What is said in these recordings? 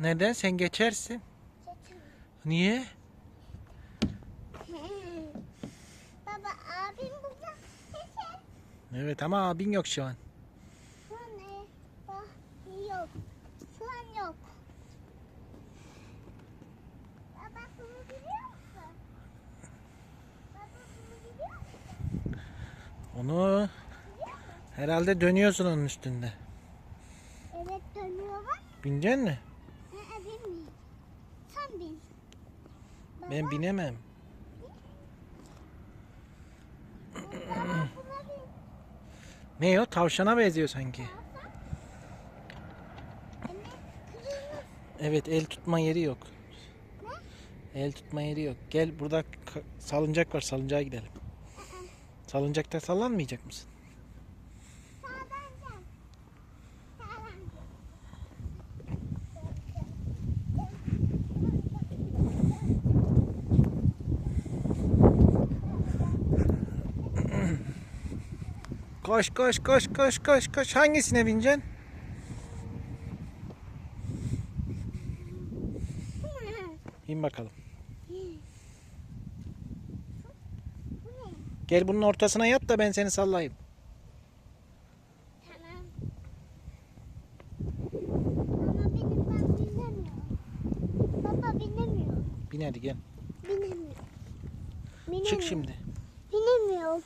Neden? Sen geçersin. Niye? Baba abim burada. Geçer. Evet ama abin yok şu an. Şu an e, bak, yok. Şu an yok. Baba bunu biliyor musun? Baba bunu biliyor musun? Onu herhalde dönüyorsun onun üstünde. Evet dönüyor bak. Bineceksin mi? Ee, binmeyeyim. Sen bin. Baba, Ben binemem. Ne o? Tavşana benziyor sanki. Evet el tutma yeri yok. El tutma yeri yok. Gel burada salıncak var. Salıncağa gidelim. Salıncakta sallanmayacak mısın? Sağdan gel. Sağdan gel. Koş koş koş koş koş koş. Hangisine bineceksin? Bin bakalım. Gel bunun ortasına yat da ben seni sallayayım. Tamam. Ama benim ben binemiyorum. Baba binemiyor. Bin hadi gel. Binemiyor. Binemiyor. Çık şimdi. Binemiyor.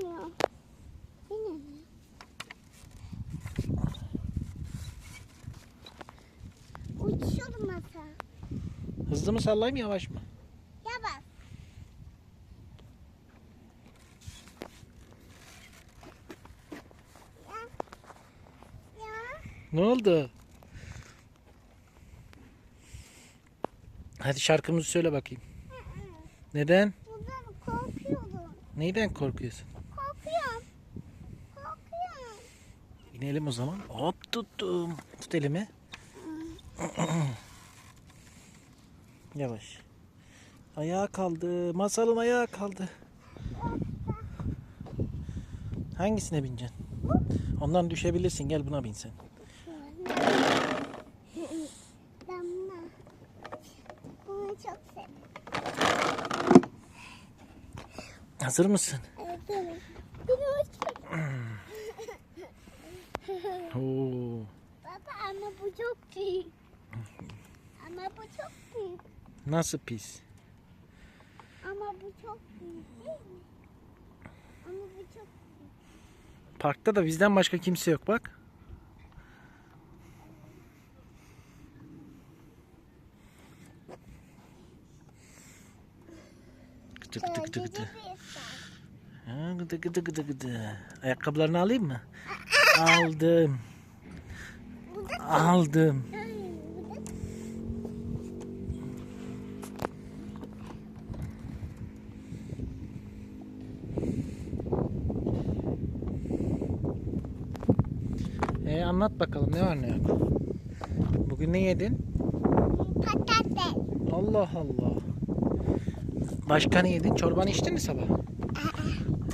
Binemiyor. Binemiyor. Uçuyorum masa. Hızlı mı sallayayım yavaş mı? Yavaş. Ya. Ya. Ne oldu? Hadi şarkımızı söyle bakayım. Neden? Neyden korkuyorsun? İnelim o zaman. Hop tuttum. Tut elimi. Yavaş. Ayağa kaldı. Masalın ayağa kaldı. Hangisine bineceksin? Ondan düşebilirsin. Gel buna bin sen. Damla. Bunu çok seviyorum. Hazır mısın? Evet, evet. Bunu çok Oo. Baba ama bu çok büyük. Ama bu çok büyük. Nasıl pis? Ama bu çok büyük değil mi? Ama bu çok Parkta da bizden başka kimse yok bak. Gıdı gıdı gıdı gıdı. Ha, gıdı gıdı gıdı gıdı. Ayakkabılarını alayım mı? Aldım. Aldım. Ay, bu da- E anlat bakalım ne var ne yok. Bugün ne yedin? Patates. Allah Allah. Başka ne yedin? Çorbanı içtin mi sabah?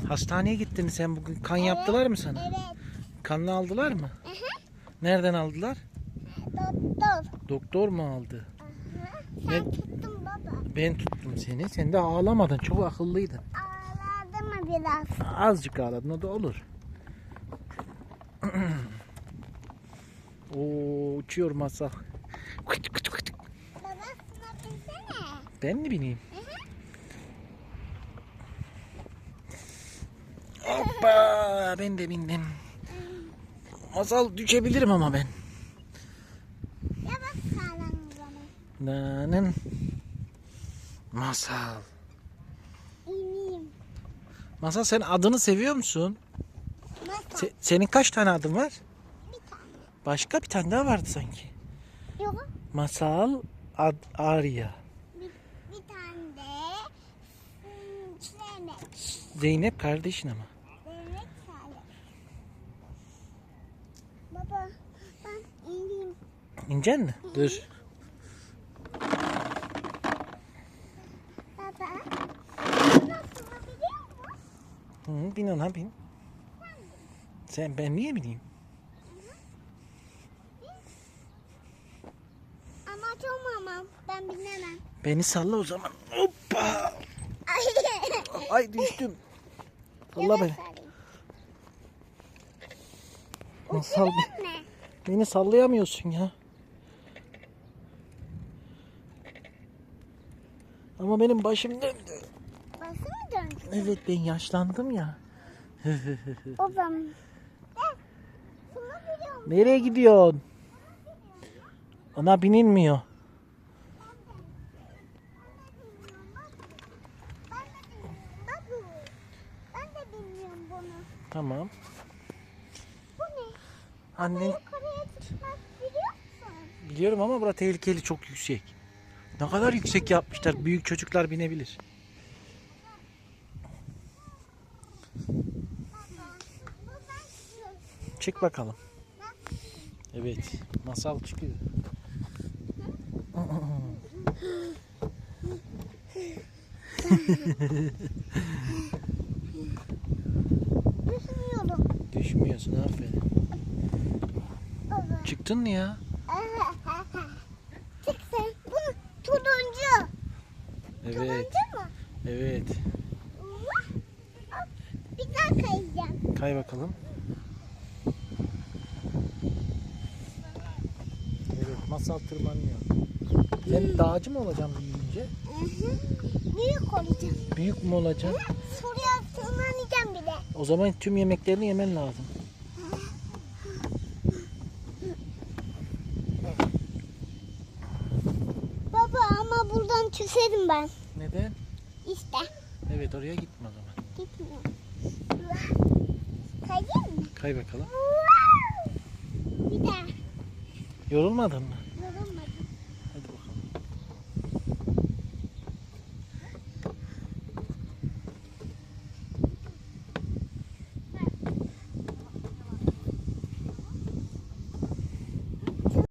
Hastaneye gittin sen bugün. Kan yaptılar mı sana? Evet. Kanını aldılar mı? Aha. Nereden aldılar? Doktor. Doktor mu aldı? Aha. Sen tuttun baba. Ben tuttum seni. Sen de ağlamadın. Çok akıllıydın. Ağladı mı biraz? Azıcık ağladın o da olur. Oo uçuyor masa. Kıt kıt kıt. Babasına binsene. Ben mi bineyim? Hoppa ben de bindim. Masal düşebilirim ama ben. Nanın. Masal. İneyim. Masal sen adını seviyor musun? Masa. Se- senin kaç tane adın var? Bir tane. Başka bir tane daha vardı sanki. Yok. Masal Ad Arya. Bir, bir tane de Zeynep. Zeynep kardeşin ama. Baba ben ineyim. İneceksin mi? Dur. Baba. Hı, bin ona bin. Sen ben niye bineyim? Ama tamamam. Ben binemem. Beni salla o zaman. Hoppa. Ay düştüm. Salla beni. Nasıl Ne? Beni sallayamıyorsun ya. Ama benim başım döndü. Basın mı döndü? Evet ben yaşlandım ya. O zaman. Nereye gidiyorsun? Ona binilmiyor. Ben de bilmiyorum. Bak bu. Ben de bilmiyorum bunu. Tamam. Bu ne? Anne Yukarıya çıkmak biliyor musun? biliyorum ama bura tehlikeli çok yüksek. Ne kadar yüksek yapmışlar. Büyük çocuklar binebilir. Çık bakalım. Evet. Masal çıkıyor. Düşünüyorum. Düşmüyorsun aferin. Çıktın mı ya? Çık sen. Bunu turuncu. Evet. Turuncu mu? Evet. Bir daha kayacağım. Kay bakalım. Evet, masal tırmanıyor. Sen dağcı mı olacaksın büyüyünce? Büyük olacağım. Büyük mü olacaksın? Şuraya tırmanacağım bir de. O zaman tüm yemeklerini yemen lazım. Baba ama buradan küserim ben. Neden? İşte. Evet oraya gitme o zaman. Gitmiyorum. Kayayım mı? Kay bakalım. Bir daha. Yorulmadın mı?